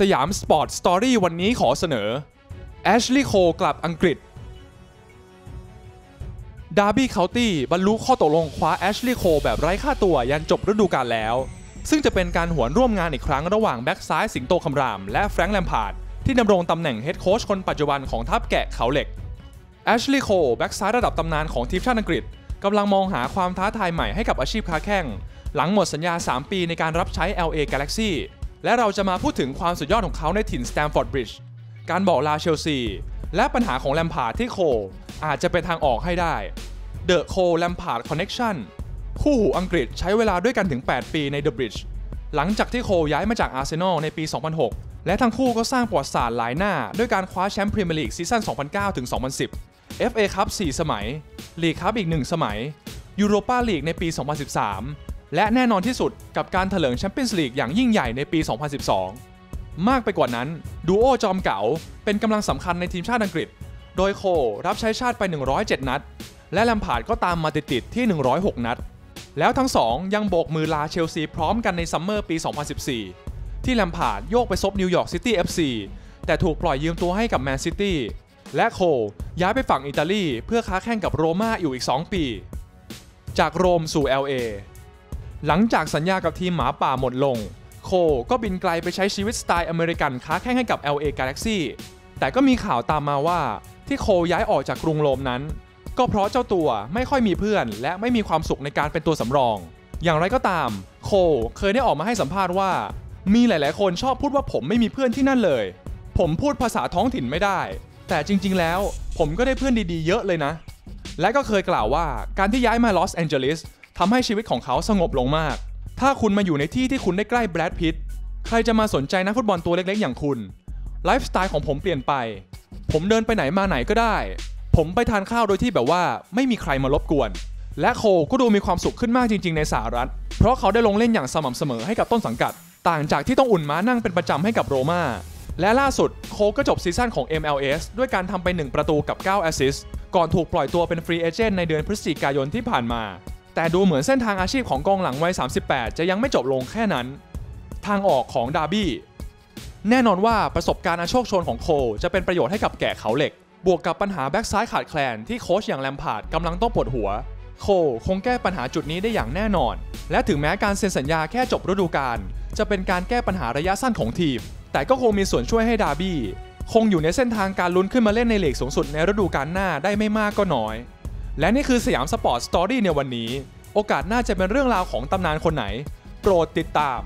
สยามสปอร์ตสตอรี่วันนี้ขอเสนอแอชลีย์โคกลับอังกฤษดาร์บี้เคาน์ตี้บรรลุข้อตกลงคว้าแอชลีย์โคแบบไร้ค่าตัวยันจบฤดูกาลแล้ว ซึ่งจะเป็นการหวนร่วมงานอีกครั้งระหว่างแบ็กซ้ายสิงโตคำราม และแฟรงค์แลมพาร์ดที่ดำรงตำแหน่งเฮดโค้ชคนปัจจุบันของทัพแกะเขาเหล็กแอชลีย์โคแบ็กซ้ายระดับตำนานของทีมชาติอังกฤษกำลังมองหาความท้าทายใหม่ให้กับอาชีพค้าแข่ง หลังหมดสัญญา 3 ปีในการรับใช้ LA Galaxy และเราจะมาพูดถึงความสุดยอดของเขาในถิ่นสแตมฟอร์ดบริดจ์การบอกลาเชลซี และปัญหาของแลมพาร์ดที่โค อาจจะเป็นทางออกให้ได้ The Cole Lampard Connection คู่หูอังกฤษใช้เวลาด้วยกันถึง 8 ปีใน The Bridge หลังจากที่โคย้ายมาจากอาร์เซนอลในปี 2006 และทั้งคู่ก็สร้างประวัติศาสตร์หลายหน้า ด้วยการคว้าแชมป์พรีเมียร์ลีกซีซั่น 2009-2010 FA คัพ 4 สมัย ลีกคัพอีก 1 สมัยยูโรปาลีกในปี 2013 และแน่นอนที่สุดกับการเถลิงแชมเปี้ยนส์ลีกอย่างยิ่งใหญ่ในปี 2012 มากไปกว่านั้นดูโอจอมเก๋าเป็นกำลังสำคัญในทีมชาติอังกฤษ โดยโค รับใช้ชาติไป 107 นัด และลมพาร์ดก็ตามมาติดๆที่ 106 นัด แล้วทั้งสองยังโบกมือลาเชลซีพร้อมกันในซัมเมอร์ปี 2014 ที่แลมพาร์ดโยกไปซบนิวยอร์กซิตี้ FC แต่ถูกปล่อยยืมตัวให้กับแมนซิตี้และโคย้ายไปฝั่งอิตาลีเพื่อค้าแข่งกับโรม่าอยู่อีก 2 ปี จากโรมสู่ LA หลังจากสัญญากับทีมหมาป่าหมดลง โคก็บินไกลไปใช้ชีวิตสไตล์อเมริกันค้าแข่งให้กับ LA Galaxy แต่ก็มีข่าวตามมาว่าที่โคย้ายออกจากกรุงโรมนั้น ก็เพราะเจ้าตัวไม่ค่อยมีเพื่อน และไม่มีความสุขในการเป็นตัวสำรอง อย่างไรก็ตาม โคเคยได้ออกมาให้สัมภาษณ์ว่า มีหลาย ๆ คนชอบพูดว่าผมไม่มีเพื่อนที่นั่นเลย ผมพูดภาษาท้องถิ่นไม่ได้ แต่จริง ๆ แล้ว ผมก็ได้เพื่อนดี ๆ เยอะเลยนะ และก็เคยกล่าวว่าการที่ย้ายมาลอสแอนเจลิส ทำให้ชีวิตของเขาสงบลงมาก ถ้าคุณมาอยู่ในที่ที่คุณได้ใกล้แบรดพิตใครจะมาสนใจนักฟุตบอลตัวเล็กๆ อย่างคุณ ไลฟ์สไตล์ของผมเปลี่ยนไป ผมเดินไปไหนมาไหนก็ได้ ผมไปทานข้าวโดยที่แบบว่าไม่มีใครมารบกวน และโคก็ดูมีความสุขขึ้นมากจริง ๆ ในสหรัฐ เพราะเขาได้ลงเล่นอย่างสม่ำเสมอให้กับต้นสังกัด ต่างจากที่ต้องอุ่นม้านั่งเป็นประจำให้กับโรม่าและล่าสุดโคก็จบซีซั่นของ MLS ด้วยการทำไป 1 ประตูกับ 9 แอสซิสก่อนถูกปล่อยตัวเป็นฟรีเอเจนต์ในเดือนพฤศจิกายนที่ผ่านมา แต่ดูเหมือนเส้นทางอาชีพของกองหลังวัย 38 จะยังไม่จบลงแค่นั้น ทางออกของดาร์บี้ แน่นอนว่าประสบการณ์อาโชคชนของโคจะเป็นประโยชน์ให้กับแก่เขาเหล็ก บวกกับปัญหาแบ็กซ้ายขาดแคลนที่โค้ชอย่างแลมพาร์ดกำลังต้องปวดหัว โคคงแก้ปัญหาจุดนี้ได้อย่างแน่นอน และถึงแม้การเซ็นสัญญาแค่จบฤดูกาลจะเป็นการแก้ปัญหาระยะสั้นของทีม แต่ก็คงมีส่วนช่วยให้ดาร์บี้คงอยู่ในเส้นทางการลุ้นขึ้นมาเล่นในลีกสูงสุดในฤดูกาลหน้าได้ไม่มากก็น้อย และนี่คือสยามสปอร์ตสตอรี่ในวันนี้ โอกาสหน่าจะเป็นเรื่องราวของตำนานคนไหน โปรดติดตาม